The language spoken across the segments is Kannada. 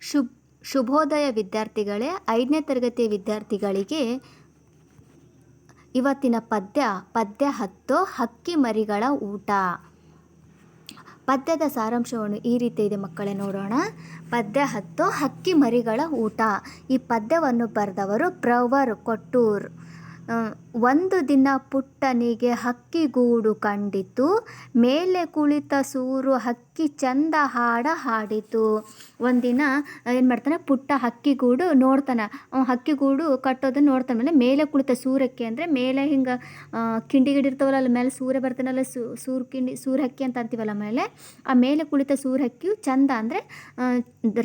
ಶುಭ್ ಶುಭೋದಯ ವಿದ್ಯಾರ್ಥಿಗಳೇ, ಐದನೇ ತರಗತಿ ವಿದ್ಯಾರ್ಥಿಗಳಿಗೆ ಇವತ್ತಿನ ಪದ್ಯ ಪದ್ಯ ಹತ್ತು, ಹಕ್ಕಿ ಮರಿಗಳ ಊಟ. ಪದ್ಯದ ಸಾರಾಂಶವನ್ನು ಈ ರೀತಿ ಇದೆ ಮಕ್ಕಳೇ ನೋಡೋಣ. ಪದ್ಯ ಹತ್ತು, ಹಕ್ಕಿ ಮರಿಗಳ ಊಟ. ಈ ಪದ್ಯವನ್ನು ಬರೆದವರು ಪ್ರವರ್ ಕೊಟ್ಟೂರ್. ಒಂದು ದಿನ ಪುಟ್ಟನಿಗೆ ಹಕ್ಕಿಗೂಡು ಕಂಡಿತು. ಮೇಲೆ ಕುಳಿತ ಸೂರು ಹಕ್ಕಿ ಚಂದ ಹಾಡ ಹಾಡಿತು. ಒಂದಿನ ಏನು ಮಾಡ್ತಾನೆ? ಪುಟ್ಟ ಹಕ್ಕಿಗೂಡು ನೋಡ್ತಾನೆ. ಹಕ್ಕಿ ಹಕ್ಕಿಗೂಡು ಕಟ್ಟೋದನ್ನು ನೋಡ್ತಾನೆ. ಮೇಲೆ ಮೇಲೆ ಕುಳಿತ ಸೂರಕ್ಕಿ ಅಂದರೆ ಮೇಲೆ ಹಿಂಗೆ ಕಿಂಡಿ ಗಿಡಿ ಇರ್ತಾವಲ್ಲ ಅಲ್ಲಿ ಮೇಲೆ ಸೂರ್ಯ ಬರ್ತಾನಲ್ಲ ಸೂರು ಕಿಂಡಿ, ಸೂರ್ ಹಕ್ಕಿ ಅಂತ ಅಂತೀವಲ್ಲ ಮೇಲೆ. ಆ ಮೇಲೆ ಕುಳಿತ ಸೂರ್ ಹಕ್ಕಿಯು ಚಂದ ಅಂದರೆ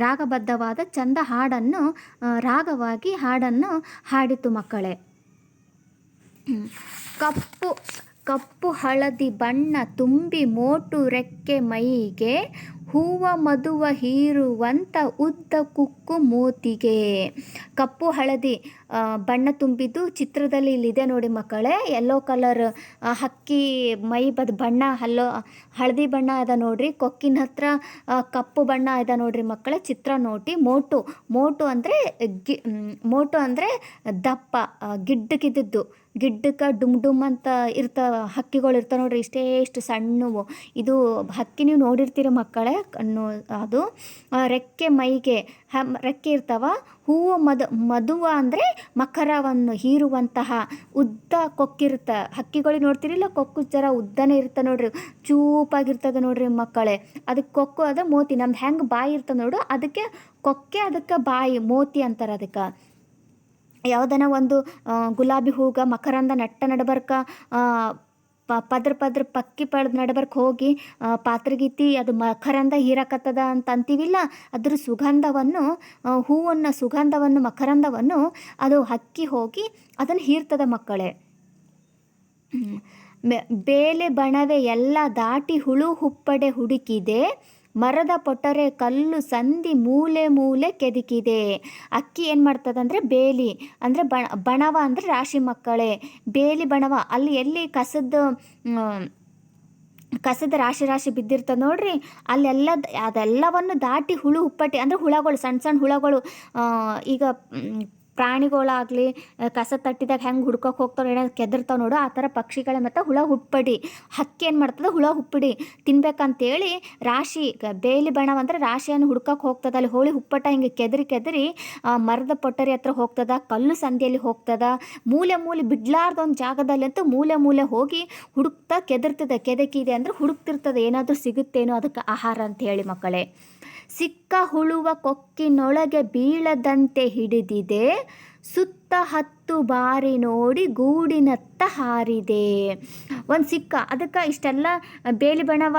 ರಾಗಬದ್ಧವಾದ ಚಂದ ಹಾಡನ್ನು ರಾಗವಾಗಿ ಹಾಡನ್ನು ಹಾಡಿತು ಮಕ್ಕಳೇ. ಕಪ್ಪು ಕಪ್ಪು ಹಳದಿ ಬಣ್ಣ ತುಂಬಿ ಮೋಟು ರೆಕ್ಕೆ ಮೈಗೆ ಹೂವ ಮದುವ ಹೀರುವಂತ ಉದ್ದ ಕುಕ್ಕು ಮೂತಿಗೆ. ಕಪ್ಪು ಹಳದಿ ಬಣ್ಣ ತುಂಬಿದ್ದು ಚಿತ್ರದಲ್ಲಿ ಇಲ್ಲಿದೆ ನೋಡಿ ಮಕ್ಕಳೇ. ಯೆಲ್ಲೋ ಕಲರ್ ಹಕ್ಕಿ ಮೈ ಬದ ಬಣ್ಣ, ಹಲ್ಲೋ, ಹಳದಿ ಬಣ್ಣ ಅದ ನೋಡ್ರಿ. ಕೊಕ್ಕಿನ ಹತ್ರ ಕಪ್ಪು ಬಣ್ಣ ಅದ ನೋಡ್ರಿ ಮಕ್ಕಳೇ. ಚಿತ್ರ ನೋಡಿ ಮೋಟು. ಮೋಟು ಅಂದರೆ ಗಿ ಮೋಟು ಅಂದರೆ ದಪ್ಪ ಗಿಡ್ಡಕ್ಕಿದ್ದದ್ದು ಗಿಡ್ಡಕ್ಕೆ ಡುಮ್ ಡುಮ್ ಅಂತ ಇರ್ತಾವ ಹಕ್ಕಿಗಳು ಇರ್ತಾವೆ ನೋಡ್ರಿ. ಇಷ್ಟೇ ಇಷ್ಟು ಸಣ್ಣವು. ಇದು ಹಕ್ಕಿ ನೀವು ನೋಡಿರ್ತೀರಿ ಮಕ್ಕಳೇ. ಕಣ್ಣು ಅದು ರೆಕ್ಕೆ ಮೈಗೆ ರೆಕ್ಕೆ ಇರ್ತಾವ, ಹೂವು ಮದು, ಮದುವ ಅಂದರೆ ಮಕರವನ್ನು ಹೀರುವಂತಹ ಉದ್ದ ಕೊಕ್ಕಿರುತ್ತ. ಹಕ್ಕಿಗಳಿಗೆ ನೋಡ್ತಿರಿಲ್ಲ? ಕೊಕ್ಕು ಜರ ಉದ್ದನೇ ಇರುತ್ತೆ ನೋಡ್ರಿ. ಚೂಪಾಗಿರ್ತದೆ ನೋಡ್ರಿ ಮಕ್ಕಳೇ. ಅದಕ್ಕೆ ಕೊಕ್ಕು ಅದ ಮೋತಿ. ನಮ್ದು ಹೆಂಗೆ ಬಾಯಿ ಇರ್ತದೆ ನೋಡು, ಅದಕ್ಕೆ ಕೊಕ್ಕೆ, ಅದಕ್ಕೆ ಬಾಯಿ, ಮೋತಿ ಅಂತಾರೆ ಅದಕ್ಕೆ. ಯಾವುದನ ಒಂದು ಗುಲಾಬಿ ಹೂಗ, ಮಕರಂದ ನಟ್ಟ ನಡಬರ್ಕ ಪ, ಪದ್ರ ಪದ್ರ ಪಕ್ಕಿ ಪಡೆದ ನಡಬರ್ಕ್ ಹೋಗಿ ಪಾತ್ರಗೀತಿ ಅದು ಮಕರಂದ ಹೀರಕತ್ತದ ಅಂತ ಅಂತೀವಿಲ್ಲ? ಅದ್ರ ಸುಗಂಧವನ್ನು ಹೂವನ್ನು ಸುಗಂಧವನ್ನು ಮಕರಂದವನ್ನು ಅದು ಹಕ್ಕಿ ಹೋಗಿ ಅದನ್ನು ಹೀರ್ತದ ಮಕ್ಕಳೇ. ಬೇಲೆ ಬಣವೆ ಎಲ್ಲ ದಾಟಿ ಹುಳು ಹುಪ್ಪಡೆ ಹುಡುಕಿದೆ. ಮರದ ಪೊಟ್ಟರೆ ಕಲ್ಲು ಸಂದಿ ಮೂಲೆ ಮೂಲೆ ಕೆದಕಿದೆ. ಅಕ್ಕಿ ಏನು ಮಾಡ್ತದಂದ್ರೆ ಬೇಲಿ, ಅಂದರೆ ಬಣ, ಬಣವ ಅಂದರೆ ರಾಶಿ ಮಕ್ಕಳೇ. ಬೇಲಿ, ಬಣವ, ಅಲ್ಲಿ ಎಲ್ಲಿ ಕಸದ ಕಸದ ರಾಶಿ ರಾಶಿ ಬಿದ್ದಿರ್ತದೆ ನೋಡ್ರಿ ಅಲ್ಲೆಲ್ಲ ಅದೆಲ್ಲವನ್ನು ದಾಟಿ ಹುಳು ಹುಪ್ಪಟೆ ಅಂದರೆ ಹುಳಗಳು, ಸಣ್ಣ ಸಣ್ಣ ಹುಳಗಳು ಈಗ ಪ್ರಾಣಿಗಳಾಗಲಿ ಕಸ ತಟ್ಟಿದಾಗ ಹೆಂಗೆ ಹುಡ್ಕೋಕೆ ಹೋಗ್ತಾವೆ ಏನೋ ಕೆದರ್ತಾವೆ ನೋಡು, ಆ ಥರ ಪಕ್ಷಿಗಳ ಮತ್ತು ಹುಳ ಹುಪ್ಪಡಿ. ಹಕ್ಕಿ ಏನು ಮಾಡ್ತದೆ? ಹುಳ ಹುಪ್ಪಡಿ. ತಿನ್ಬೇಕಂತೇಳಿ ರಾಶಿ ಬೇಲಿ ಬಣವ ಅಂದರೆ ರಾಶಿಯನ್ನು ಹುಡ್ಕೋಕೆ ಹೋಗ್ತದ. ಅಲ್ಲಿ ಹೋಳಿ ಹುಪ್ಪಟ ಹಿಂಗೆ ಕೆದರಿ ಕೆದರಿ ಮರದ ಪೊಟ್ಟರಿ ಹತ್ರ ಹೋಗ್ತದ, ಕಲ್ಲು ಸಂದಿಯಲ್ಲಿ ಹೋಗ್ತದ, ಮೂಲೆ ಮೂಲೆ ಬಿಡ್ಲಾರ್ದೊಂದು ಜಾಗದಲ್ಲಿ ಅಂತೂ ಮೂಲೆ ಮೂಲೆ ಹೋಗಿ ಹುಡುಕ್ತಾ ಕೆದರ್ತದೆ. ಕೆದಕಿದೆ ಅಂದರೆ ಹುಡುಕ್ತಿರ್ತದೆ. ಏನಾದರೂ ಸಿಗುತ್ತೇನೋ ಅದಕ್ಕೆ ಆಹಾರ ಅಂತ ಹೇಳಿ ಮಕ್ಕಳೇ. ಸಿಕ್ಕ ಹುಳುವ ಕೊಕ್ಕಿನೊಳಗೆ ಬೀಳದಂತೆ ಹಿಡಿದಿದೆ. ಸುತ್ತ ಹತ್ತು ಬಾರಿ ನೋಡಿ ಗೂಡಿನತ್ತ ಹಾರಿದೆ. ಒಂದು ಸಿಕ್ಕ, ಅದಕ್ಕೆ ಇಷ್ಟೆಲ್ಲ ಬೇಲಿ ಬಣವ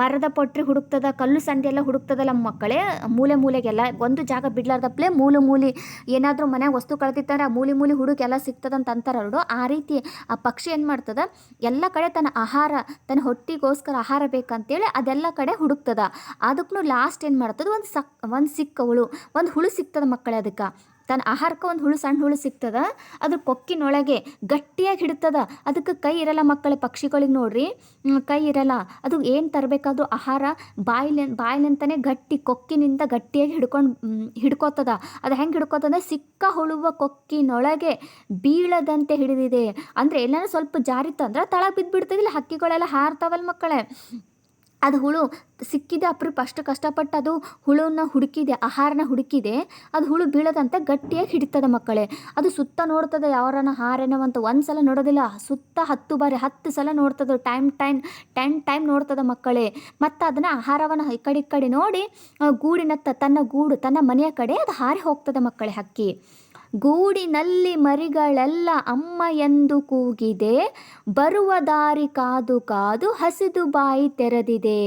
ಮರದ ಪೊಟ್ರಿ ಹುಡುಕ್ತದ, ಕಲ್ಲು ಸಂಡಿ ಎಲ್ಲ ಹುಡುಕ್ತದಲ್ಲ ಮಕ್ಕಳೇ, ಮೂಲೆ ಮೂಲೆಗೆಲ್ಲ ಒಂದು ಜಾಗ ಬಿಡ್ಲಾರ್ದಪ್ಲೆ ಮೂಲೆ ಮೂಲೆ ಏನಾದರೂ ಮನ್ಯಾಗ ವಸ್ತು ಕಳ್ತಿತ್ತಂದ್ರೆ ಆ ಮೂಲೆ ಮೂಲೆ ಹುಡುಕೆಲ್ಲ ಸಿಗ್ತದಂತ ಅಂತಾರ ಅವರು. ಆ ರೀತಿ ಆ ಪಕ್ಷಿ ಏನು ಮಾಡ್ತದ? ಎಲ್ಲ ಕಡೆ ತನ್ನ ಆಹಾರ, ತನ್ನ ಹೊಟ್ಟಿಗೋಸ್ಕರ ಆಹಾರ ಬೇಕಂತೇಳಿ ಅದೆಲ್ಲ ಕಡೆ ಹುಡುಕ್ತದ. ಅದಕ್ಕೂ ಲಾಸ್ಟ್ ಏನು ಮಾಡ್ತದ? ಒಂದು ಸಕ್, ಒಂದು ಸಿಕ್ಕವಳು, ಒಂದು ಹುಳು ಸಿಗ್ತದೆ ಮಕ್ಕಳೇ ಅದಕ್ಕೆ. ತನ್ನ ಆಹಾರಕ್ಕೆ ಒಂದು ಹುಳು ಸಣ್ಣ ಹುಳು ಸಿಗ್ತದ ಅದ್ರ ಕೊಕ್ಕಿನೊಳಗೆ ಗಟ್ಟಿಯಾಗಿ ಹಿಡಿತದ. ಅದಕ್ಕೆ ಕೈ ಇರಲ್ಲ ಮಕ್ಕಳ ಪಕ್ಷಿಗಳಿಗೆ ನೋಡ್ರಿ. ಕೈ ಇರಲ್ಲ. ಅದು ಏನು ತರಬೇಕಾದ್ರೂ ಆಹಾರ ಬಾಯಿಲೆ ಬಾಯಿಲಿಂತನೇ ಗಟ್ಟಿ ಕೊಕ್ಕಿನಿಂದ ಗಟ್ಟಿಯಾಗಿ ಹಿಡ್ಕೊಂಡು ಹಿಡ್ಕೋತದ. ಅದು ಹೆಂಗೆ ಹಿಡ್ಕೋತದ ಸಿಕ್ಕ ಹುಳುವ ಕೊಕ್ಕಿನೊಳಗೆ ಬೀಳದಂತೆ ಹಿಡಿದಿದೆ. ಅಂದರೆ ಎಲ್ಲಾನು ಸ್ವಲ್ಪ ಜಾರಿತಂದ್ರೆ ತಳ ಬಿದ್ದುಬಿಡ್ತದಿಲ್ಲ ಹಕ್ಕಿಗಳೆಲ್ಲ ಹಾರ್ತಾವಲ್ಲ ಮಕ್ಕಳೇ. ಅದು ಹುಳು ಸಿಕ್ಕಿದೆ, ಅಪ್ರೂಪ. ಅಷ್ಟು ಕಷ್ಟಪಟ್ಟು ಅದು ಹುಳುನ ಹುಡುಕಿದೆ, ಆಹಾರನ ಹುಡುಕಿದೆ. ಅದು ಹುಳು ಬೀಳದಂತೆ ಗಟ್ಟಿಯಾಗಿ ಹಿಡಿತದೆ ಮಕ್ಕಳೇ. ಅದು ಸುತ್ತ ನೋಡ್ತದೆ ಯಾರನ್ನ ಹಾರೇನೋ ಅಂತ. ಒಂದು ಸಲ ನೋಡೋದಿಲ್ಲ, ಸುತ್ತ ಹತ್ತು ಬಾರಿ, ಹತ್ತು ಸಲ ನೋಡ್ತದೆ. ಟೈಮ್ ಟೈಮ್ ಟೆನ್ ಟೈಮ್ ನೋಡ್ತದೆ ಮಕ್ಕಳೇ. ಮತ್ತು ಅದನ್ನು ಆಹಾರವನ್ನು ಈ ಕಡೆ ಈ ಕಡೆ ನೋಡಿ ಗೂಡಿನತ್ತ ತನ್ನ ಗೂಡು, ತನ್ನ ಮನೆಯ ಕಡೆ ಅದು ಹಾರಿ ಹೋಗ್ತದೆ ಮಕ್ಕಳೇ ಹಕ್ಕಿ. ಗೂಡಿನಲ್ಲಿ ಮರಿಗಳೆಲ್ಲ ಅಮ್ಮ ಎಂದು ಕೂಗಿದೆ. ಬರುವ ದಾರಿ ಕಾದು ಕಾದು ಹಸಿದು ಬಾಯಿ ತೆರೆದಿದೆ.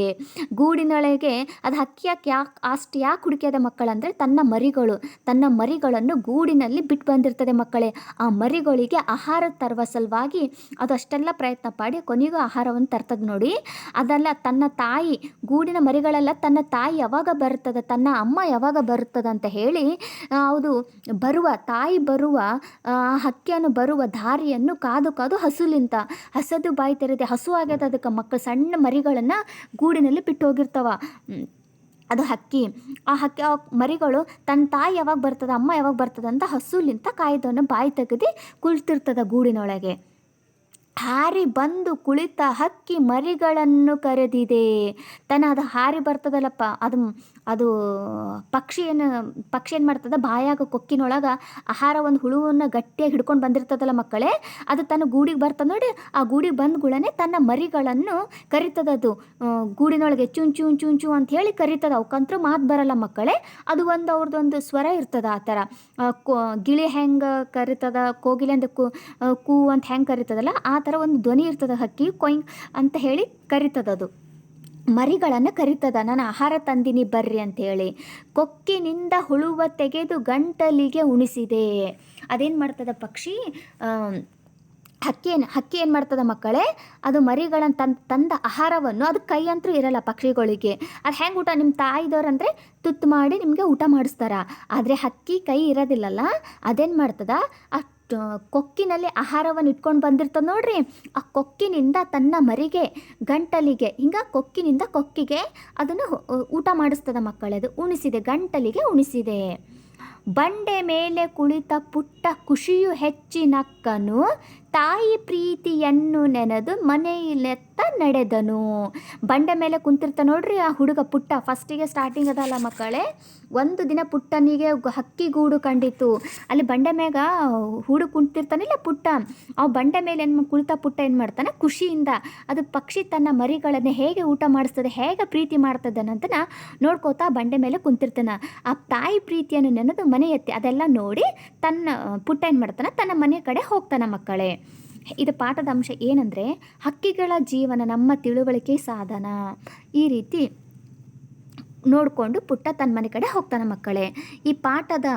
ಗೂಡಿನೊಳಗೆ ಅದು ಹಕ್ಕಿ ಯಾಕೆ ಯಾಕೆ ಅಷ್ಟು ಯಾಕೆ ಹುಡುಕಿದ ಮಕ್ಕಳಂದರೆ ತನ್ನ ಮರಿಗಳು. ತನ್ನ ಮರಿಗಳನ್ನು ಗೂಡಿನಲ್ಲಿ ಬಿಟ್ಟು ಬಂದಿರ್ತದೆ ಮಕ್ಕಳೇ. ಆ ಮರಿಗಳಿಗೆ ಆಹಾರ ತರುವ ಸಲುವಾಗಿ ಅದು ಅಷ್ಟೆಲ್ಲ ಪ್ರಯತ್ನ ಪಡಿ ಕೊನೆಗೂ ಆಹಾರವನ್ನು ತರ್ತದೆ ನೋಡಿ. ಅದೆಲ್ಲ ತನ್ನ ತಾಯಿ, ಗೂಡಿನ ಮರಿಗಳೆಲ್ಲ ತನ್ನ ತಾಯಿ ಯಾವಾಗ ಬರ್ತದೆ ತನ್ನ ಅಮ್ಮ ಯಾವಾಗ ಬರ್ತದೆ ಅಂತ ಹೇಳಿ ಹೌದು, ಬರುವ ತಾಯಿ ಬರುವ ಹಕ್ಕಿಯನ್ನು ಬರುವ ದಾರಿಯನ್ನು ಕಾದು ಕಾದು ಹಸುಲಿಂತ ಹಸದು ಬಾಯಿ ತೆರೆದೆ ಹಸು ಆಗ್ಯದ ಅದಕ್ಕೆ ಮಕ್ಕಳು ಸಣ್ಣ ಮರಿಗಳನ್ನು ಗೂಡಿನಲ್ಲಿ ಬಿಟ್ಟು ಹೋಗಿರ್ತಾವ ಅದು ಹಕ್ಕಿ. ಆ ಹಕ್ಕಿ, ಆ ಮರಿಗಳು ತನ್ನ ತಾಯಿ ಯಾವಾಗ ಬರ್ತದೆ, ಅಮ್ಮ ಯಾವಾಗ ಬರ್ತದೆ ಅಂತ ಹಸುಲಿಂತ ಕಾಯ್ದವನ್ನು ಬಾಯಿ ತೆಗೆದು ಕುಳಿತಿರ್ತದ ಗೂಡಿನೊಳಗೆ. ಹಾರಿ ಬಂದು ಕುಳಿತ ಹಕ್ಕಿ ಮರಿಗಳನ್ನು ಕರೆದಿದೆ. ತನ್ನ ಅದು ಹಾರಿ ಬರ್ತದಲ್ಲಪ್ಪ, ಅದು ಅದು ಪಕ್ಷಿ ಏನು ಪಕ್ಷಿ ಏನು ಮಾಡ್ತದೆ? ಬಾಯಾಗ, ಕೊಕ್ಕಿನೊಳಗೆ ಆಹಾರ ಒಂದು ಹುಳುವನ್ನು ಗಟ್ಟಿಯಾಗಿ ಹಿಡ್ಕೊಂಡು ಬಂದಿರ್ತದಲ್ಲ ಮಕ್ಕಳೇ? ಅದು ತನ್ನ ಗೂಡಿಗೆ ಬರ್ತದೆ ನೋಡಿ, ಆ ಗೂಡಿಗೆ ಬಂದ ಗುಳನೆ ತನ್ನ ಮರಿಗಳನ್ನು ಕರಿತದ ಅದು. ಗೂಡಿನೊಳಗೆ ಚುಂಚು ಚೂನ್ ಚೂ ಅಂತ ಹೇಳಿ ಕರಿತದ. ಅವಕ್ಕಂತೂ ಮಾತು ಬರಲ್ಲ ಮಕ್ಕಳೇ. ಅದು ಒಂದು ಅವ್ರದ್ದೊಂದು ಸ್ವರ ಇರ್ತದೆ ಆ ಥರ. ಗಿಳಿ ಹೆಂಗೆ ಕರಿತದ, ಕೋಗಿಲೆ ಕು ಕೂ ಅಂತ ಹೆಂಗೆ ಕರಿತದಲ್ಲ, ಆ ಥರ ಒಂದು ಧ್ವನಿ ಇರ್ತದೆ ಹಕ್ಕಿ, ಕೊಯ್ ಅಂತ ಹೇಳಿ ಕರಿತದದು ಮರಿಗಳನ್ನು ಕರಿತದ ನಾನು ಆಹಾರ ತಂದಿನಿ ಬರ್ರಿ ಅಂತೇಳಿ. ಕೊಕ್ಕಿನಿಂದ ಹುಳುವ ತೆಗೆದು ಗಂಟಲಿಗೆ ಉಣಿಸಿದೆ. ಅದೇನು ಮಾಡ್ತದ ಪಕ್ಷಿ? ಹಕ್ಕಿಯನ್ನು ಹಕ್ಕಿ ಏನು ಮಾಡ್ತದ ಮಕ್ಕಳೇ? ಅದು ಮರಿಗಳನ್ನು ತಂದು ತಂದ ಆಹಾರವನ್ನು ಅದು ಕೈ ಅಂತೂ ಇರಲ್ಲ ಪಕ್ಷಿಗಳಿಗೆ. ಅದು ಹೆಂಗೆ ಊಟ ನಿಮ್ಮ ತಾಯಿದವ್ರು ಅಂದರೆ ತುತ್ತು ಮಾಡಿ ನಿಮಗೆ ಊಟ ಮಾಡಿಸ್ತಾರ. ಆದರೆ ಹಕ್ಕಿ ಕೈ ಇರೋದಿಲ್ಲಲ್ಲ? ಅದೇನು ಮಾಡ್ತದ? ಆ ಕೊಕ್ಕಿನಲ್ಲಿ ಆಹಾರವನ್ನು ಇಟ್ಕೊಂಡು ಬಂದಿರ್ತದೆ ನೋಡ್ರಿ. ಆ ಕೊಕ್ಕಿನಿಂದ ತನ್ನ ಮರಿಗೆ, ಗಂಟಲಿಗೆ, ಹಿಂಗೆ ಕೊಕ್ಕಿನಿಂದ ಕೊಕ್ಕಿಗೆ ಅದನ್ನು ಊಟ ಮಾಡಿಸ್ತದ ಮಕ್ಕಳದು ಉಣಿಸಿದೆ, ಗಂಟಲಿಗೆ ಉಣಿಸಿದೆ. ಬಂಡೆ ಮೇಲೆ ಕುಳಿತ ಪುಟ್ಟ ಖುಷಿಯು ಹೆಚ್ಚಿ ನಕ್ಕನು ತಾಯಿ ಪ್ರೀತಿಯನ್ನು ನೆನೆದು ಮನೆಯಲ್ಲೆತ್ತ ನಡೆದನು. ಬಂಡೆ ಮೇಲೆ ಕುಂತಿರ್ತ ನೋಡ್ರಿ ಆ ಹುಡುಗ ಪುಟ್ಟ. ಫಸ್ಟಿಗೆ ಸ್ಟಾರ್ಟಿಂಗ್ ಅದಲ್ಲ ಮಕ್ಕಳೇ. ಒಂದು ದಿನ ಪುಟ್ಟನಿಗೆ ಹಕ್ಕಿ ಗೂಡು ಕಂಡಿತು ಅಲ್ಲಿ ಬಂಡೆ ಮ್ಯಾಗ ಹುಡುಗ ಕುಂತಿರ್ತಾನಿಲ್ಲ ಪುಟ್ಟ. ಆ ಬಂಡೆ ಮೇಲೆ ಏನು ಕುಳಿತ ಪುಟ್ಟ ಏನು ಮಾಡ್ತಾನೆ? ಖುಷಿಯಿಂದ ಅದು ಪಕ್ಷಿ ತನ್ನ ಮರಿಗಳನ್ನು ಹೇಗೆ ಊಟ ಮಾಡಿಸ್ತದೆ, ಹೇಗೆ ಪ್ರೀತಿ ಮಾಡ್ತದನಂತನ ನೋಡ್ಕೋತಾ ಬಂಡೆ ಮೇಲೆ ಕುಂತಿರ್ತಾನೆ. ಆ ತಾಯಿ ಪ್ರೀತಿಯನ್ನು ನೆನೆದು ಮನೆ ಎತ್ತಿ ಅದೆಲ್ಲ ನೋಡಿ ತನ್ನ, ಪುಟ್ಟ ಏನು ಮಾಡ್ತಾನೆ? ತನ್ನ ಮನೆ ಕಡೆ ಹೋಗ್ತಾನೆ ಮಕ್ಕಳೇ. ಇದು ಪಾಠದ ಅಂಶ ಏನಂದರೆ, ಹಕ್ಕಿಗಳ ಜೀವನ ನಮ್ಮ ತಿಳುವಳಿಕೆ ಸಾಧನ. ಈ ರೀತಿ ನೋಡಿಕೊಂಡು ಪುಟ್ಟ ತನ್ನ ಮನೆ ಕಡೆ ಹೋಗ್ತಾನೆ ಮಕ್ಕಳೇ. ಈ ಪಾಠದ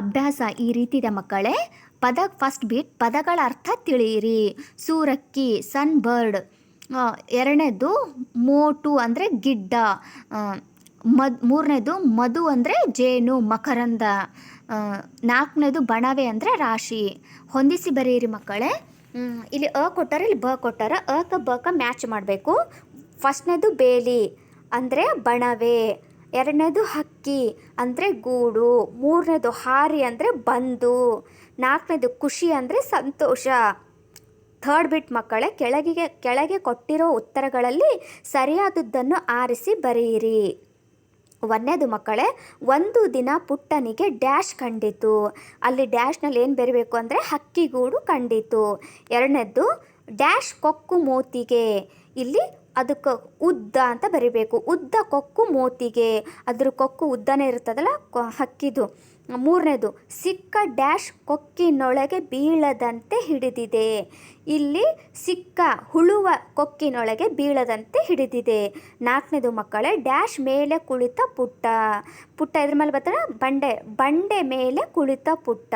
ಅಭ್ಯಾಸ ಈ ರೀತಿ ಇದೆ ಮಕ್ಕಳೇ, ಪದ ಫಸ್ಟ್ ಬೀಟ್ ಪದಗಳ ಅರ್ಥ ತಿಳಿಯಿರಿ. ಸೂರಕ್ಕಿ ಸನ್ ಬರ್ಡ್ ಎರಡನೇದು ಮೋಟು ಅಂದರೆ ಗಿಡ್ಡ ಮದ್, ಮೂರನೇದು ಮಧು ಅಂದರೆ ಜೇನು, ಮಕರಂದ ನಾಲ್ಕನೇದು ಬಣವೆ ಅಂದರೆ ರಾಶಿ. ಹೊಂದಿಸಿ ಬರೆಯಿರಿ ಮಕ್ಕಳೇ. ಇಲ್ಲಿ ಅ ಕೊಟ್ಟಾರ, ಇಲ್ಲಿ ಬ ಕೊಟ್ಟಾರ. ಅಕ, ಬಕ ಮ್ಯಾಚ್ ಮಾಡಬೇಕು. ಫಸ್ಟ್ನೇದು ಬೇಲಿ, ಅಂದರೆ ಬಣವೆ. ಎರಡನೇದು ಹಕ್ಕಿ, ಅಂದರೆ ಗೂಡು. ಮೂರನೇದು ಹಾರಿ, ಅಂದರೆ ಬಂದು. ನಾಲ್ಕನೇದು ಖುಷಿ, ಅಂದರೆ ಸಂತೋಷ. ಥರ್ಡ್ ಬಿಟ್ ಮಕ್ಕಳೇ ಕೆಳಗೆ ಕೆಳಗೆ ಕೊಟ್ಟಿರೋ ಉತ್ತರಗಳಲ್ಲಿ ಸರಿಯಾದದ್ದನ್ನು ಆರಿಸಿ ಬರೆಯಿರಿ. ಒಂದನೇದು ಮಕ್ಕಳೇ, ಒಂದು ದಿನ ಪುಟ್ಟನಿಗೆ ಡ್ಯಾಶ್ ಕಂಡಿತು. ಅಲ್ಲಿ ಡ್ಯಾಶ್ನಲ್ಲಿ ಏನು ಬರಬೇಕು ಅಂದರೆ ಹಕ್ಕಿಗೂಡು ಕಂಡಿತು. ಎರಡನೇದ್ದು, ಡ್ಯಾಶ್ ಕೊಕ್ಕು ಮೋತಿಗೆ. ಇಲ್ಲಿ ಅದಕ್ಕೆ ಉದ್ದ ಅಂತ ಬರಿಬೇಕು. ಉದ್ದ ಕೊಕ್ಕು ಮೋತಿಗೆ. ಅದ್ರ ಕೊಕ್ಕು ಉದ್ದನೇ ಇರ್ತದಲ್ಲ ಹಕ್ಕಿದು. ಮೂರನೇದು, ಸಿಕ್ಕ ಡ್ಯಾಶ್ ಕೊಕ್ಕಿನೊಳಗೆ ಬೀಳದಂತೆ ಹಿಡಿದಿದೆ. ಇಲ್ಲಿ ಸಿಕ್ಕ ಹುಳುವ ಕೊಕ್ಕಿನೊಳಗೆ ಬೀಳದಂತೆ ಹಿಡಿದಿದೆ. ನಾಲ್ಕನೇದು ಮಕ್ಕಳೇ, ಡ್ಯಾಶ್ ಮೇಲೆ ಕುಳಿತ ಪುಟ್ಟ. ಪುಟ್ಟ ಇದ್ರ ಮೇಲೆ ಬರ್ತಾರೆ ಬಂಡೆ ಬಂಡೆ ಮೇಲೆ ಕುಳಿತ ಪುಟ್ಟ.